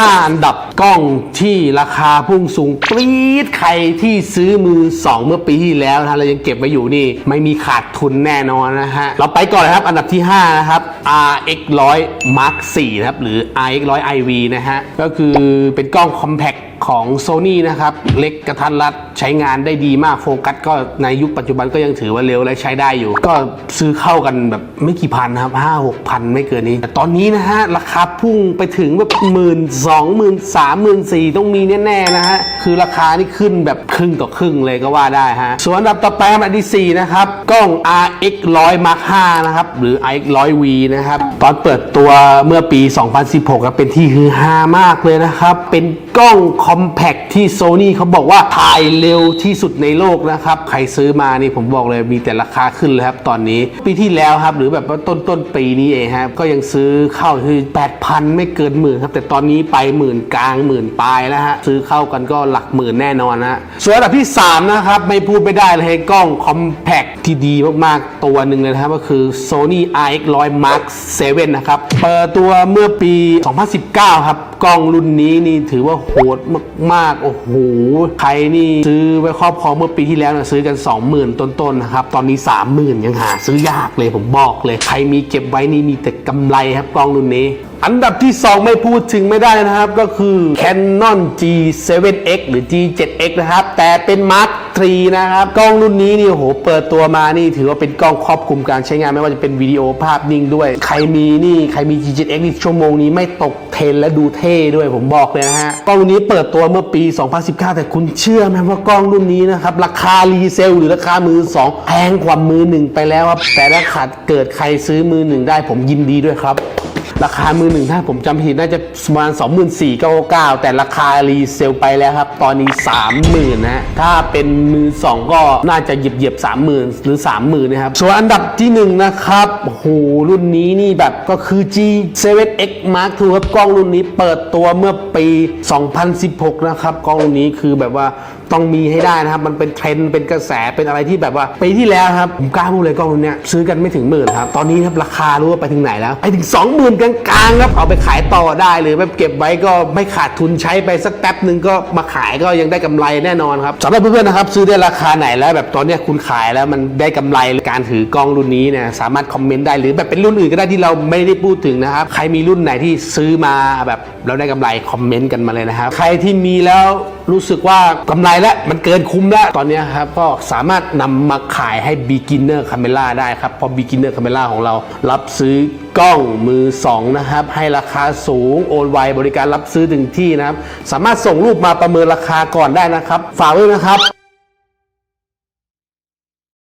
5 อันดับกล้องที่ราคาพุ่งสูงปรี๊ดใครที่ซื้อมือ 2 เมื่อปีที่แล้วนะเรายังเก็บไว้อยู่นี่ ไม่มีขาดทุนแน่นอนนะฮะ เราไปก่อนเลยครับอันดับที่ 5 นะครับ RX 100 Mark 4นะครับ หรือ RX 100 IV นะฮะ ก็คือเป็นกล้องคอมแพค ของ Sony นะครับเล็กกระทัดรัดใช้งานได้ดีมากโฟกัสก็ในยุคปัจจุบันก็ยังถือว่าเร็วและใช้ได้อยู่ ก็ซื้อเข้ากันแบบไม่กี่พันนะครับห้าหกพันไม่เกินนี้ แต่ตอนนี้นะฮะ ราคาพุ่งไปถึงแบบหมื่นสองหมื่นสามหมื่นสี่ต้องมีแน่ๆนะฮะ คือราคานี่ขึ้นแบบครึ่งต่อครึ่งเลยก็ว่าได้ฮะ ส่วนอันดับต่อไปอันดับที่4นะครับกล้อง RX 100 Mark 5นะครับหรือ RX 100 V นะครับตอนเปิดตัวเมื่อปี 2016ครับเป็นที่ฮือฮามากเลยนะครับเป็นกล้องคอมแพคที่โซ n y เขาบอกว่าถ่ายเร็วที่สุดในโลกนะครับ ใครซื้อมานี่ผมบอกเลยมีแต่ราคาขึ้นเลยครับตอนนี้ ปีที่แล้วครับ หรือแบบว่าต้นต้นปีนี้เองครับ ก็ยังซื้อเข้าที่8,000 ไม่เกินหมื่นครับ แต่ตอนนี้ไปหมื่นกลางหมื่นปลายแล้วฮะ ซื้อเข้ากันก็หลักหมื่นแน่นอนนะฮะส่วนอันดับที่ 3 นะครับ ไม่พูดไม่ได้เลยกล้องคอมแพคที่ดีมากๆตัวหนึ่งเลยนะครับก็คือ Sony RX 100 Mark 7นะครับเปิดตัวเมื่อปี 2019 ครับกล้องรุ่นนี้นี่ถือว่าโหดมากๆ โอ้โห ใครนี่ซื้อไว้ครอบครองเมื่อปีที่แล้วนะซื้อกัน 20,000 ต้นๆนะครับ ตอนนี้ 30,000 ยังหาซื้อยากเลยผมบอกเลย ใครมีเก็บไว้นี่มีแต่กำไรครับกล้องรุ่นนี้ อันดับที่ 2 ไม่พูดถึงไม่ได้นะครับ ก็คือ Canon G7X หรือ G7X นะครับ แต่เป็น Mark III นะครับ กล้องรุ่นนี้นี่โอ้โหเปิดตัวมานี่ถือว่าเป็นกล้องครอบคลุมการใช้งานไม่ว่าจะเป็นวิดีโอภาพนิ่งด้วย ใครมีนี่ใครมี G7X นี่ชั่วโมงนี้ไม่ตกเทรนและดูเท่ด้วยผมบอกเลยนะฮะ กล้องรุ่นนี้เปิดตัวเมื่อปี 2019 แต่คุณเชื่อไหมว่ากล้องรุ่นนี้นะครับราคารีเซล หรือราคามือ2แพงกว่ามือหนึ่งไปแล้วครับแต่ถ้าขาดเกิดใครซื้อมือหนึ่งได้ผมยินดีด้วยครับ ราคามือหนึ่งถ้าผมจำผิดน่าจะประมาณ 24,999 แต่ราคารีเซลไปแล้วครับ ตอนนี้ 30,000นะฮะถ้าเป็นมือ 2 ก็น่าจะเหยียบเหยียบ30,000 หรือ 30,000นะครับส่วนอันดับที่ 1 นะครับโอ้โหรุ่นนี้นี่แบบก็คือ G7X Mark II ครับกล้องรุ่นนี้เปิดตัวเมื่อปี 2016 นะครับ กล้องรุ่นนี้คือแบบว่า ต้องมีให้ได้นะครับ มันเป็นเทรนด์เป็นกระแสเป็นอะไรที่แบบว่าปีที่แล้วครับผมกล้าพูดเลยกล้องรุ่นเนี้ยซื้อกันไม่ถึงหมื่นครับตอนนี้ครับราคารู้ว่าไปถึงไหนแล้วไปถึง 20,000กลางๆครับเอาไปขายต่อได้หรือแบบเก็บไว้ก็ไม่ขาดทุนใช้ไปสักแป๊บหนึ่งก็มาขายก็ยังได้กำไรแน่นอนครับสำหรับเพื่อนๆนะครับซื้อได้ราคาไหนแล้วแบบตอนเนี้ยคุณขายแล้วมันได้กำไรการถือกล้องรุ่นนี้เนี่ยสามารถคอมเมนต์ได้หรือแบบเป็นรุ่นอื่นก็ได้ที่เราไม่ได้พูดถึงนะครับใครมีรุ่นไหนที่ซื้อมาแบบเราได้กำไรคอมเมนต์กันมาเลยนะครับใครที่มีแล้วรู้สึกว่ากำไรแล้ว มันเกินคุ้มแล้ว ตอนนี้ครับก็สามารถนำมาขายให้ beginner camera ได้ครับเพราะ beginner camera ของเรารับซื้อกล้องมือ 2 นะครับ ให้ราคาสูงโอนไวบริการรับซื้อถึงที่นะครับ สามารถส่งรูปมาประเมินราคาก่อนได้นะครับ ฝากด้วยนะครับ